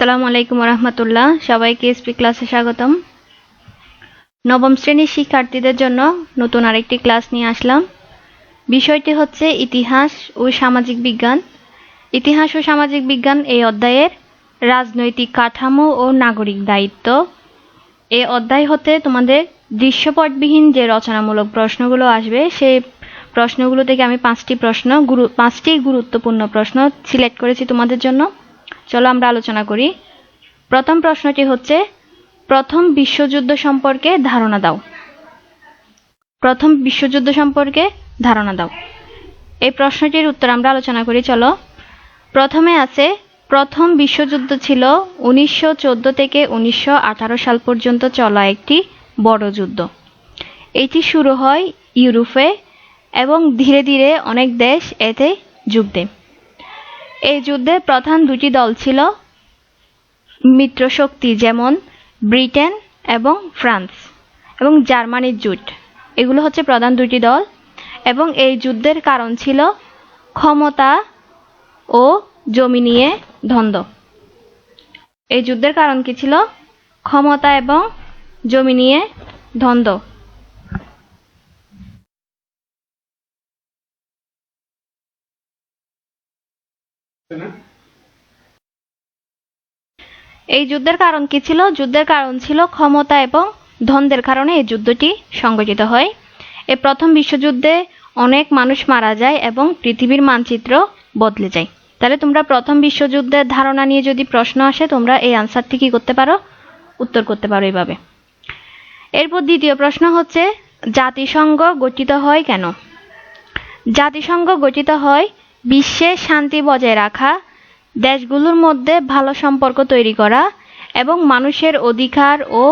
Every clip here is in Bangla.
আসসালামু আলাইকুম রহমতুল্লাহ সবাইকে এসপি ক্লাসে স্বাগতম। নবম শ্রেণির শিক্ষার্থীদের জন্য নতুন আরেকটি ক্লাস নিয়ে আসলাম। বিষয়টি হচ্ছে ইতিহাস ও সামাজিক বিজ্ঞান। ইতিহাস ও সামাজিক বিজ্ঞান এই অধ্যায়ের রাজনৈতিক কাঠামো ও নাগরিক দায়িত্ব। এই অধ্যায় হতে তোমাদের দৃশ্যপটবিহীন যে রচনামূলক প্রশ্নগুলো আসবে, সেই প্রশ্নগুলো থেকে আমি পাঁচটি প্রশ্ন গুরু পাঁচটি গুরুত্বপূর্ণ প্রশ্ন সিলেক্ট করেছি তোমাদের জন্য। চলো আমরা আলোচনা করি। প্রথম প্রশ্নটি হচ্ছে, প্রথম বিশ্বযুদ্ধ সম্পর্কে ধারণা দাও। প্রথম বিশ্বযুদ্ধ সম্পর্কে ধারণা দাও। এই প্রশ্নটির উত্তর আমরা আলোচনা করি, চলো। প্রথমে আছে, প্রথম বিশ্বযুদ্ধ ছিল উনিশশো চোদ্দ থেকে উনিশশো আঠারো সাল পর্যন্ত চলা একটি বড় যুদ্ধ। এটি শুরু হয় ইউরোপে এবং ধীরে ধীরে অনেক দেশ এতে যোগ দেয় এই যুদ্ধে প্রধান দুটি দল ছিল মিত্রশক্তি যেমন ব্রিটেন এবং ফ্রান্স এবং জার্মানির জোট। এগুলো হচ্ছে প্রধান দুটি দল এবং এই যুদ্ধের কারণ ছিল ক্ষমতা ও জমি নিয়ে দ্বন্দ্ব এই যুদ্ধের কারণ কি ছিল? ক্ষমতা এবং জমি নিয়ে দ্বন্দ্ব এই যুদ্ধের কারণ কি ছিল? যুদ্ধের কারণ ছিল ক্ষমতা এবং দ্বন্দ্বের কারণে এই যুদ্ধটি সংগঠিত হয়। এই প্রথম বিশ্বযুদ্ধে অনেক মানুষ মারা যায় এবং পৃথিবীর মানচিত্র বদলে যায়। তাহলে তোমরা প্রথম বিশ্বযুদ্ধের ধারণা নিয়ে যদি প্রশ্ন আসে, তোমরা এই আনসারটি কি করতে পারো? উত্তর করতে পারো এইভাবে এরপর দ্বিতীয় প্রশ্ন হচ্ছে, জাতিসংঘ গঠিত হয় কেন? জাতিসংঘ গঠিত হয় বিশ্বে শান্তি বজায় রাখা, দেশগুলোর মধ্যে ভালো সম্পর্ক তৈরি করা এবং মানুষের অধিকার ও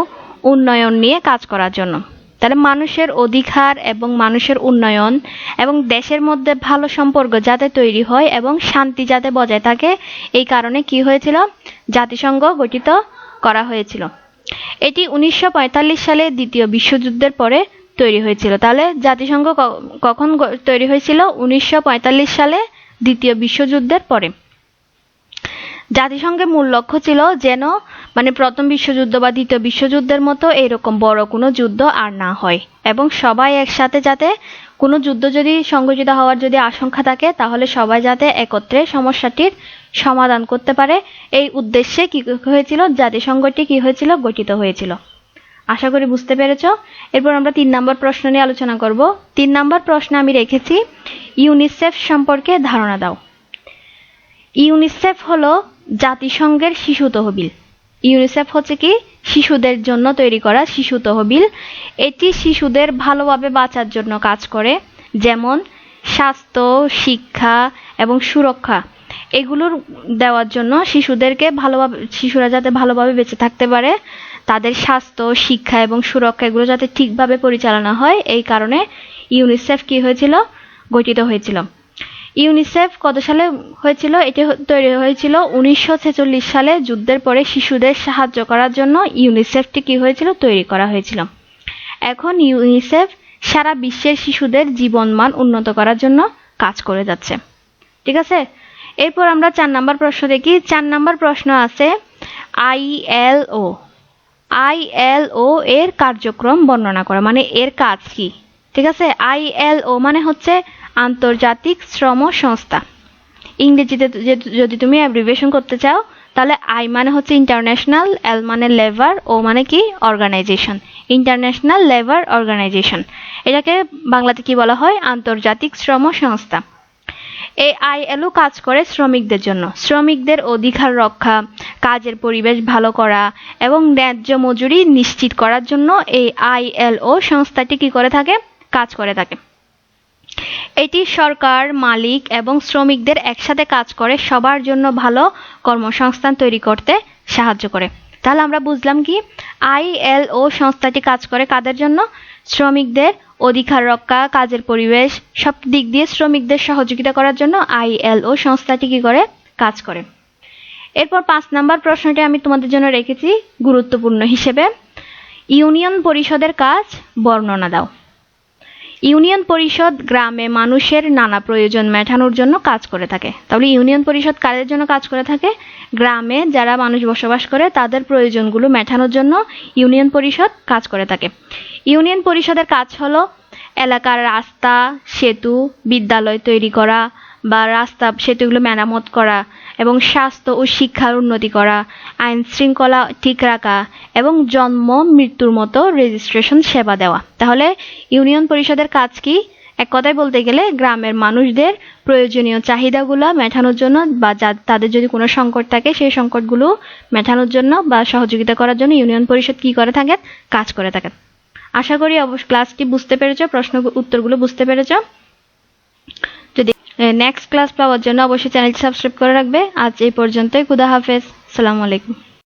উন্নয়ন নিয়ে কাজ করার জন্য। তাহলে মানুষের অধিকার এবং মানুষের উন্নয়ন এবং দেশের মধ্যে ভালো সম্পর্ক যাতে তৈরি হয় এবং শান্তি যাতে বজায় থাকে, এই কারণে কি হয়েছিল? জাতিসংঘ গঠিত করা হয়েছিল। এটি উনিশশো পঁয়তাল্লিশ সালে দ্বিতীয় বিশ্বযুদ্ধের পরে তৈরি হয়েছিল। তাহলে জাতিসংঘ কখন তৈরি হয়েছিল? উনিশশো পঁয়তাল্লিশ সালে দ্বিতীয় বিশ্বযুদ্ধের পরে। জাতিসংঘের মূল লক্ষ্য ছিল যেন মানে প্রথম বিশ্বযুদ্ধ বা দ্বিতীয় বিশ্বযুদ্ধের মতো এরকম বড় কোনো যুদ্ধ আর না হয়। এবং সবাই একসাথে যাতে কোনো যুদ্ধ যদি সংঘটিত হওয়ার যদি আশঙ্কা থাকে, তাহলে সবাই যাতে একত্রে সমস্যাটির সমাধান করতে পারে। এই উদ্দেশ্যে কি হয়েছিল? জাতিসংঘটি কি হয়েছিল? গঠিত হয়েছিল। আশা করি বুঝতে পেরেছ? এরপর আমরা তিন নম্বর প্রশ্ন নিয়ে আলোচনা করব। তিন নম্বর প্রশ্ন আমি রেখেছি, ইউনিসেফ সম্পর্কে ধারণা দাও। ইউনিসেফ হলো জাতিসংঘের শিশু তহবিল। ইউনিসেফ হচ্ছে কি? শিশুদের জন্য তৈরি করা শিশু তহবিল। এটি শিশুদের ভালোভাবে বাঁচার জন্য কাজ করে, যেমন স্বাস্থ্য, শিক্ষা এবং সুরক্ষা। এগুলোর দেওয়ার জন্য শিশুদেরকে ভালোভাবে, শিশুরা যাতে ভালোভাবে বেঁচে থাকতে পারে, তাদের স্বাস্থ্য, শিক্ষা এবং সুরক্ষা এগুলো যাতে ঠিকভাবে পরিচালনা হয়, এই কারণে ইউনিসেফ কি হয়েছিল? গঠিত হয়েছিল। ইউনিসেফ কত সালে হয়েছিল? এটি তৈরি হয়েছিল উনিশশো ছেচল্লিশ সালে। যুদ্ধের পরে শিশুদের সাহায্য করার জন্য ইউনিসেফটি কি হয়েছিল? তৈরি করা হয়েছিল। এখন ইউনিসেফ সারা বিশ্বের শিশুদের জীবনমান উন্নত করার জন্য কাজ করে যাচ্ছে। ঠিক আছে? এরপর আমরা চার নাম্বার প্রশ্ন দেখি। চার নাম্বার প্রশ্ন আছে আইএলও আইএলও এর কার্যক্রম বর্ণনা করা মানে এর কাজ কি? ঠিক আছে? আইএলও মানে হচ্ছে আন্তর্জাতিক শ্রম সংস্থা। ইংরেজিতে যদি তুমি অ্যাব্রিভিয়েশন করতে চাও, তাহলে আই মানে হচ্ছে ইন্টারন্যাশনাল এল মানে লেবার, ও মানে কি? অর্গানাইজেশন ইন্টারন্যাশনাল লেবার অর্গানাইজেশন এটাকে বাংলাতে কি বলা হয়? আন্তর্জাতিক শ্রম সংস্থা। এই আইএলও কাজ করে শ্রমিকদের জন্য। শ্রমিকদের অধিকার রক্ষা, কাজের পরিবেশ ভালো করা এবং ন্যায্য মজুরি নিশ্চিত করার জন্য এই আইএলও সংস্থাটি কি করে থাকে? কাজ করে থাকে। এটি সরকার, মালিক এবং শ্রমিকদের একসাথে কাজ করে, সবার জন্য ভালো কর্মসংস্থান তৈরি করতে সাহায্য করে। তাহলে আমরা বুঝলাম কি? আইএলও সংস্থাটি কাজ করে কাদের জন্য? শ্রমিকদের অধিকার রক্ষা, কাজের পরিবেশ, সব দিক দিয়ে শ্রমিকদের সহযোগিতা করার জন্য আইএলও সংস্থাটি কি করে কাজ করে। এরপর পাঁচ নাম্বার প্রশ্নটি আমি তোমাদের জন্য রেখেছি, গুরুত্বপূর্ণ হিসেবে। ইউনিয়ন পরিষদের কাজ বর্ণনা দাও। ইউনিয়ন পরিষদ গ্রামে মানুষের নানা প্রয়োজন মেটানোর জন্য কাজ করে থাকে। তাহলে ইউনিয়ন পরিষদ কাদের জন্য কাজ করে থাকে? গ্রামে যারা মানুষ বসবাস করে, তাদের প্রয়োজনগুলো মেটানোর জন্য ইউনিয়ন পরিষদ কাজ করে থাকে। ইউনিয়ন পরিষদের কাজ হলো এলাকার রাস্তা, সেতু, বিদ্যালয় তৈরি করা বা রাস্তা, সেতুগুলো মেরামত করা। এবং স্বাস্থ্য ও শিক্ষার উন্নতি করা, আইন শৃঙ্খলা ঠিক রাখা এবং জন্ম, মৃত্যুর মতো রেজিস্ট্রেশন সেবা দেওয়া। তাহলে ইউনিয়ন পরিষদের কাজ কি? এক কথায় বলতে গেলে গ্রামের মানুষদের প্রয়োজনীয় চাহিদাগুলো মেটানোর জন্য বা তাদের যদি কোনো সংকট থাকে সেই সংকটগুলো মেটানোর জন্য বা সহযোগিতা করার জন্য ইউনিয়ন পরিষদ কি করে থাকেন? কাজ করে থাকেন। আশা করি অবশ্য ক্লাসটি বুঝতে পেরেছ, প্রশ্ন উত্তরগুলো বুঝতে পেরেছ। নেক্সট ক্লাস পাওয়ার জন্য অবশ্যই চ্যানেলটি সাবস্ক্রাইব করে রাখবে। আজ এই পর্যন্তই। খুদা হাফেজ। সালামু আলাইকুম।